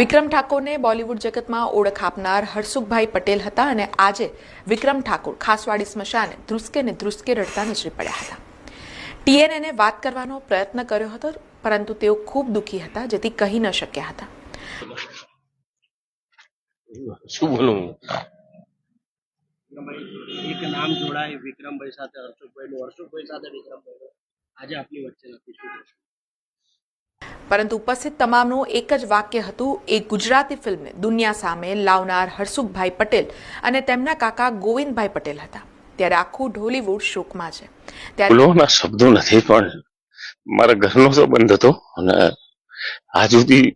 વિક્રમ ઠાકોરને બોલિવૂડ જગતમાં ઓળખ આપનાર હરસુખભાઈ પટેલ હતા અને આજે વિક્રમ ઠાકોર ખાસવાડી સ્મશાને ધ્રુસકે ને ધ્રુસકે રડતા નજરે પડ્યા હતા. ટીએનએને વાત કરવાનો પ્રયત્ન કર્યો હતો પરંતુ તેઓ ખૂબ દુઃખી હતા જેથી કહી ન શક્યા હતા. શું બોલું એક નામ જોડાય વિક્રમભાઈ સાથે હર્ષુભાઈ નું હર્ષુભાઈ સાથે વિક્રમભાઈ. આજે આપની વચ્ચે નથી? પરંતુ ઉપસ્થિત તમામનું એક જ વાક્ય હતું, એ ગુજરાતી ફિલ્મને દુનિયા સામે લાવનાર હરસુખભાઈ પટેલ અને તેમના કાકા ગોવિંદભાઈ પટેલ હતા. ત્યારે આખું ઢોલીવુડ શોકમાં છે. ત્યારે શબ્દો નથી, પણ મારા ઘરનો સંબંધ હતો અને આ સુધી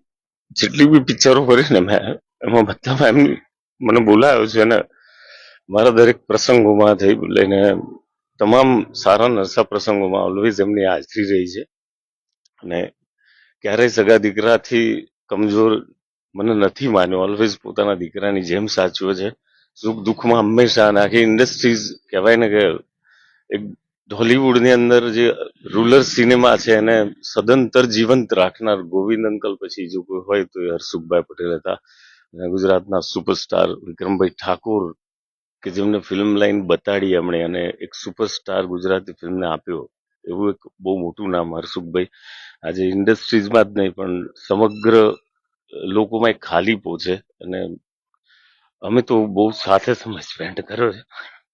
જેટલી બી પિક્ચરો કરી ને, મેં એમાં બધામાં એમની મને બોલાયો છે અને મારા દરેક પ્રસંગોમાં થઈ લઈને તમામ સારા નરસા પ્રસંગોમાં ઓલવેઝ એમની હાજરી રહી છે. અને ક્યારેય સગા દીકરાથી કમજોર મને નથી માન્યો. ઓલવેઝ પોતાના દીકરાની જેમ સાચવે છે. સુખ દુઃખમાં હંમેશા અને આખી ઇન્ડસ્ટ્રીઝ કહેવાય ને કે એક હોલિવૂડની અંદર જે રૂલર સિનેમા છે એને સદંતર જીવંત રાખનાર ગોવિંદ અંકલ પછી જો કોઈ હોય તો એ હર્ષુખભાઈ પટેલ હતા. અને ગુજરાતના સુપરસ્ટાર વિક્રમભાઈ ઠાકોર કે જેમને ફિલ્મ લાઈન બતાડી એમણે અને એક સુપરસ્ટાર ગુજરાતી ફિલ્મને આપ્યો. એવું એક બહુ મોટું નામ હરસુખભાઈ આજે ઇન્ડસ્ટ્રીઝમાં જ નહીં, પણ સમગ્ર લોકોમાં એક ખાલીપો છે. અને અમે તો બહુ સાથે સમય સ્પેન્ડ કર્યો છે.